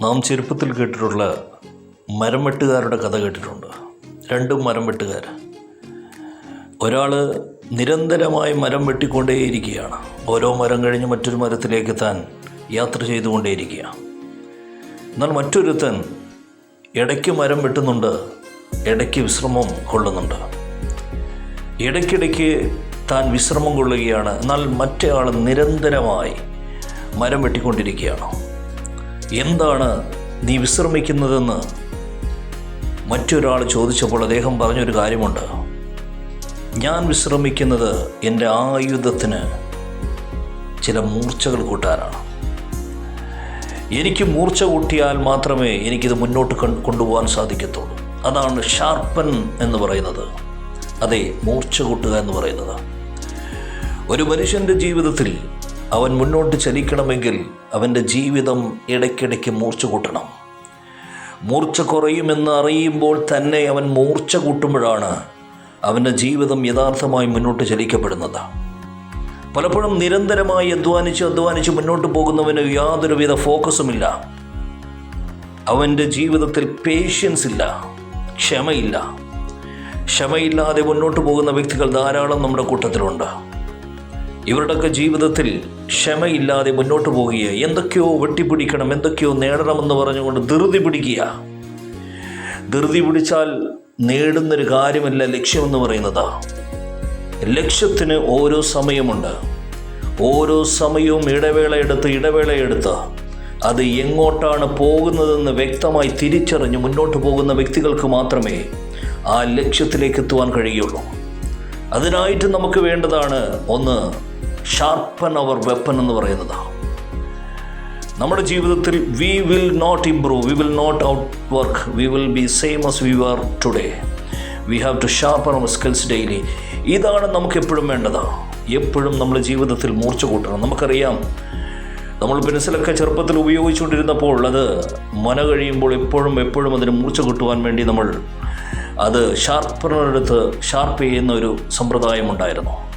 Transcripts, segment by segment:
നാം ചെറുപ്പത്തിൽ കേട്ടിട്ടുള്ള മരം വെട്ടുകാരുടെ കഥ കേട്ടിട്ടുണ്ട്. രണ്ടും മരം വെട്ടുകാർ ഒരാൾ നിരന്തരമായി മരം വെട്ടിക്കൊണ്ടേയിരിക്കുകയാണ്. ഓരോ മരം കഴിഞ്ഞ് മറ്റൊരു മരത്തിലേക്ക് താൻ യാത്ര ചെയ്തുകൊണ്ടേയിരിക്കുക എന്നാൽ മറ്റൊരുത്തൻ ഇടയ്ക്ക് മരം വെട്ടുന്നുണ്ട് ഇടയ്ക്ക് വിശ്രമം കൊള്ളുന്നുണ്ട്. ഇടയ്ക്കിടയ്ക്ക് താൻ വിശ്രമം കൊള്ളുകയാണ്. എന്നാൽ മറ്റേ ആൾ നിരന്തരമായി മരം വെട്ടിക്കൊണ്ടിരിക്കുകയാണ്. എന്താണ് നീ വിശ്രമിക്കുന്നതെന്ന് മറ്റൊരാൾ ചോദിച്ചപ്പോൾ അദ്ദേഹം പറഞ്ഞൊരു കാര്യമുണ്ട്. ഞാൻ വിശ്രമിക്കുന്നത് എന്റെ ആയുധത്തിന് ചില മൂർച്ചകൾ കൂട്ടാനാണ്. എനിക്ക് മൂർച്ച കൂട്ടിയാൽ മാത്രമേ എനിക്കിത് മുന്നോട്ട് കൊണ്ട് കൊണ്ടുപോകാൻ സാധിക്കത്തുള്ളൂ. അതാണ് ഷാർപ്പൻ എന്ന് പറയുന്നത്. അതെ മൂർച്ച കൂട്ടുക എന്ന് പറയുന്നത്. ഒരു മനുഷ്യന്റെ ജീവിതത്തിൽ അവൻ മുന്നോട്ട് ചലിക്കണമെങ്കിൽ അവന്റെ ജീവിതം ഇടയ്ക്കിടയ്ക്ക് മൂർച്ച കൂട്ടണം. മൂർച്ച കുറയുമെന്ന് അറിയുമ്പോൾ തന്നെ അവൻ മൂർച്ച കൂട്ടുമ്പോഴാണ് അവന്റെ ജീവിതം യഥാർത്ഥമായി മുന്നോട്ട് ചലിക്കപ്പെടുന്നത്. പലപ്പോഴും നിരന്തരമായി അധ്വാനിച്ച് അധ്വാനിച്ച് മുന്നോട്ട് പോകുന്നവന് യാതൊരുവിധ ഫോക്കസുമില്ല. അവന്റെ ജീവിതത്തിൽ പേഷ്യൻസ് ഇല്ല ക്ഷമയില്ല. ക്ഷമയില്ലാതെ മുന്നോട്ട് പോകുന്ന വ്യക്തികൾ ധാരാളം നമ്മുടെ കൂട്ടത്തിലുണ്ട്. ഇവരുടെയൊക്കെ ജീവിതത്തിൽ ക്ഷമയില്ലാതെ മുന്നോട്ട് പോകുക എന്തൊക്കെയോ വെട്ടിപ്പിടിക്കണം എന്തൊക്കെയോ നേടണമെന്ന് പറഞ്ഞുകൊണ്ട് ധൃതി പിടിക്കുക. ധൃതി പിടിച്ചാൽ നേടുന്നൊരു കാര്യമല്ല ലക്ഷ്യമെന്ന് പറയുന്നത്. ലക്ഷ്യത്തിന് ഓരോ സമയമുണ്ട്. ഓരോ സമയവും ഇടവേളയെടുത്ത് ഇടവേളയെടുത്ത് അത് എങ്ങോട്ടാണ് പോകുന്നതെന്ന് വ്യക്തമായി തിരിച്ചറിഞ്ഞ് മുന്നോട്ട് പോകുന്ന വ്യക്തികൾക്ക് മാത്രമേ ആ ലക്ഷ്യത്തിലേക്ക് എത്തുവാൻ കഴിയുള്ളൂ. അതിനായിട്ട് നമുക്ക് വേണ്ടതാണ് ഒന്ന് ഷാർപ്പൻ അവർ വെപ്പൻ എന്ന് പറയുന്നതാണ്. നമ്മുടെ ജീവിതത്തിൽ we will not improve we will not out work we will be same as we are today we have to sharpen our skills daily ഇതാണ് നമുക്ക് എപ്പോഴും വേണ്ടത്. എപ്പോഴും നമ്മുടെ ജീവിതത്തിൽ മൂർച്ച കൂട്ടണം. നമുക്കറിയാം നമ്മൾ പെൻസിലൊക്കെ ചെറുപ്പത്തിൽ ഉപയോഗിച്ചുകൊണ്ടിരുന്നപ്പോൾ അത് മന കഴിയുമ്പോൾ എപ്പോഴും എപ്പോഴും അതിന് മൂർച്ച കിട്ടുവാൻ വേണ്ടി നമ്മൾ അത് ഷാർപ്പറിനടുത്ത് ഷാർപ്പ് ചെയ്യുന്ന ഒരു സമ്പ്രദായമുണ്ടായിരുന്നു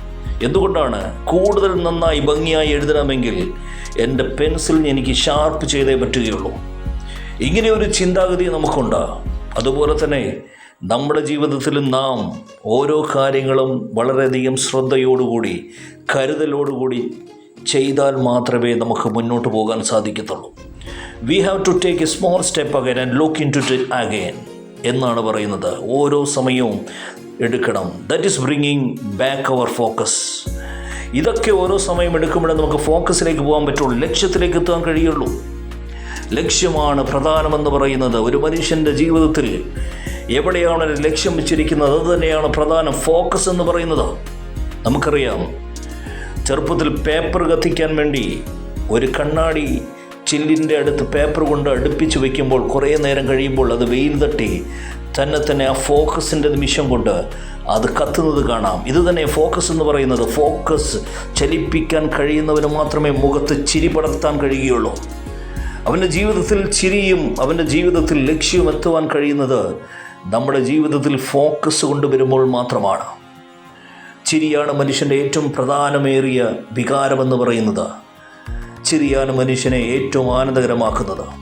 എന്തുകൊണ്ടാണ് കൂടുതൽ നന്നായി ഭംഗിയായി എഴുതണമെങ്കിൽ എന്റെ പെൻസിൽ എനിക്ക് ഷാർപ്പ് ചെയ്തേ പറ്റുകയുള്ളൂ? ഇങ്ങനെ ഒരു ചിന്താഗതി നമുക്കുണ്ട്. അതുപോലെ തന്നെ നമ്മുടെ ജീവിതത്തിൽ നാം ഓരോ കാര്യങ്ങളും വളരെയധികം ശ്രദ്ധയോടുകൂടി കരുതലോടുകൂടി ചെയ്താൽ മാത്രമേ നമുക്ക് മുന്നോട്ട് പോകാൻ സാധിക്കത്തുള്ളൂ. We have to take a small step again and look in to again എന്നാണ് പറയുന്നത്. ഓരോ സമയവും എടുക്കണം. That is bringing back our focus ഇതൊക്കെ ഓരോ സമയം എടുക്കുമ്പോഴേ നമുക്ക് ഫോക്കസിലേക്ക് പോകാൻ പറ്റുള്ളൂ. ലക്ഷ്യത്തിലേക്ക് എത്താൻ കഴിയുള്ളൂ. ലക്ഷ്യമാണ് പ്രധാനമെന്ന് പറയുന്നത്. ഒരു മനുഷ്യന്റെ ജീവിതത്തിൽ എവിടെയാണ് ലക്ഷ്യം വെച്ചിരിക്കുന്നത്? അത് തന്നെയാണ് പ്രധാനം. ഫോക്കസ് എന്ന് പറയുന്നത്. നമുക്കറിയാം. ചെറുപ്പത്തിൽ പേപ്പർ കത്തിക്കാൻ വേണ്ടി ഒരു കണ്ണാടി ചില്ലിന്റെ അടുത്ത് പേപ്പർ കൊണ്ട് അടുപ്പിച്ച് വയ്ക്കുമ്പോൾ കുറേ നേരം കഴിയുമ്പോൾ അത് വെയിൽ തട്ടി. തന്നെ തന്നെ ആ ഫോക്കസിന്റെ നിമിഷം കൊണ്ട് അത് കത്തുന്നത് കാണാം. ഇത് തന്നെ ഫോക്കസ് എന്ന് പറയുന്നത് ഫോക്കസ് ചലിപ്പിക്കാൻ കഴിയുന്നവന് മാത്രമേ മുഖത്ത് ചിരി പടർത്താൻ കഴിയുകയുള്ളൂ. അവന്റെ ജീവിതത്തിൽ ചിരിയും അവന്റെ ജീവിതത്തിൽ ലക്ഷ്യവും എത്തുവാൻ കഴിയുന്നത് നമ്മുടെ ജീവിതത്തിൽ ഫോക്കസ് കൊണ്ടുവരുമ്പോൾ മാത്രമാണ്. ചിരിയാണ് മനുഷ്യന്റെ ഏറ്റവും പ്രധാനമേറിയ വികാരമെന്ന് പറയുന്നത്. ചിരിയാണ് മനുഷ്യനെ ഏറ്റവും ആനന്ദകരമാക്കുന്നത്.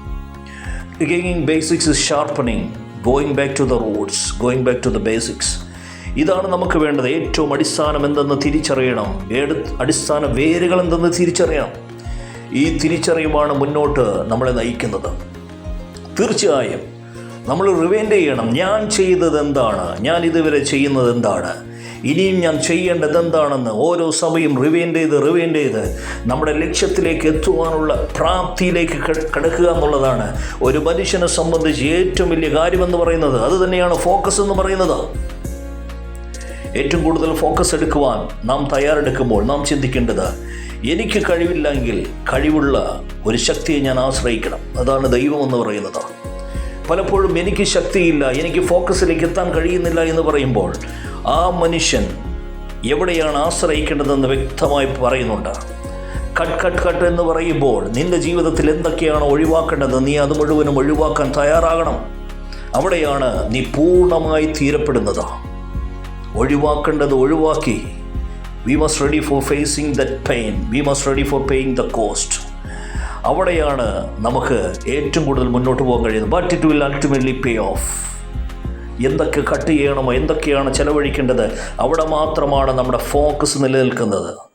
Gaining basics is sharpening going back to the roots going back to the basics ഇതാണ് നമുക്ക് വേണ്ടത്. ഏറ്റവും അടിസ്ഥാനം എന്തെന്ന് തിരിച്ചറിയണം. ഏട് അടിസ്ഥാന വേരുകൾ എന്തെന്ന് തിരിച്ചറിയണം. ഈ തിരിച്ചറിയുമാണ് മുന്നോട്ട് നമ്മളെ നയിക്കുന്നത്. തീർച്ചയായും നമ്മൾ റിവൈൻഡ് ചെയ്യണം. ഞാൻ ചെയ്തത് എന്താണ്? ഞാൻ ഇതുവരെ ചെയ്യുന്നത് എന്താണ്? ഇനിയും ഞാൻ ചെയ്യേണ്ടത് എന്താണെന്ന് ഓരോ സഭയും റിവൈൻഡ് ചെയ്ത് റിവൈൻഡ് ചെയ്ത് നമ്മുടെ ലക്ഷ്യത്തിലേക്ക് എത്തുവാനുള്ള പ്രാപ്തിയിലേക്ക് കിടക്കുക എന്നുള്ളതാണ്. ഒരു മനുഷ്യനെ സംബന്ധിച്ച് ഏറ്റവും വലിയ കാര്യമെന്ന് പറയുന്നത് അത് തന്നെയാണ് ഫോക്കസ് എന്ന് പറയുന്നത്. ഏറ്റവും കൂടുതൽ ഫോക്കസ് എടുക്കുവാൻ നാം തയ്യാറെടുക്കുമ്പോൾ നാം ചിന്തിക്കേണ്ടത് എനിക്ക് കഴിവില്ലെങ്കിൽ കഴിവുള്ള ഒരു ശക്തിയെ ഞാൻ ആശ്രയിക്കണം. അതാണ് ദൈവം എന്ന് പറയുന്നത്. പലപ്പോഴും എനിക്ക് ശക്തിയില്ല എനിക്ക് ഫോക്കസിലേക്ക് എത്താൻ കഴിയുന്നില്ല എന്ന് പറയുമ്പോൾ ആ മനുഷ്യൻ എവിടെയാണ് ആശ്രയിക്കേണ്ടതെന്ന് വ്യക്തമായി പറയുന്നുണ്ട്. കട്ട് കട്ട് കട്ട് എന്ന് പറയുമ്പോൾ നിന്റെ ജീവിതത്തിൽ എന്തൊക്കെയാണ് ഒഴിവാക്കേണ്ടത്? നീ അത് മുഴുവനും ഒഴിവാക്കാൻ തയ്യാറാകണം. അവിടെയാണ് നീ പൂർണമായി തീരപ്പെടുന്നത്. ഒഴിവാക്കേണ്ടത് ഒഴിവാക്കി. We must ready for facing that pain we must ready for paying the cost അവിടെയാണ് നമുക്ക് ഏറ്റവും കൂടുതൽ മുന്നോട്ട് പോകാൻ കഴിയുന്നത്. But it will ultimately pay off എന്തൊക്കെ കട്ട് ചെയ്യണമോ എന്തൊക്കെയാണ് ചെലവഴിക്കേണ്ടത്? അവിടെ മാത്രമാണ് നമ്മുടെ ഫോക്കസ് നിലനിൽക്കുന്നത്.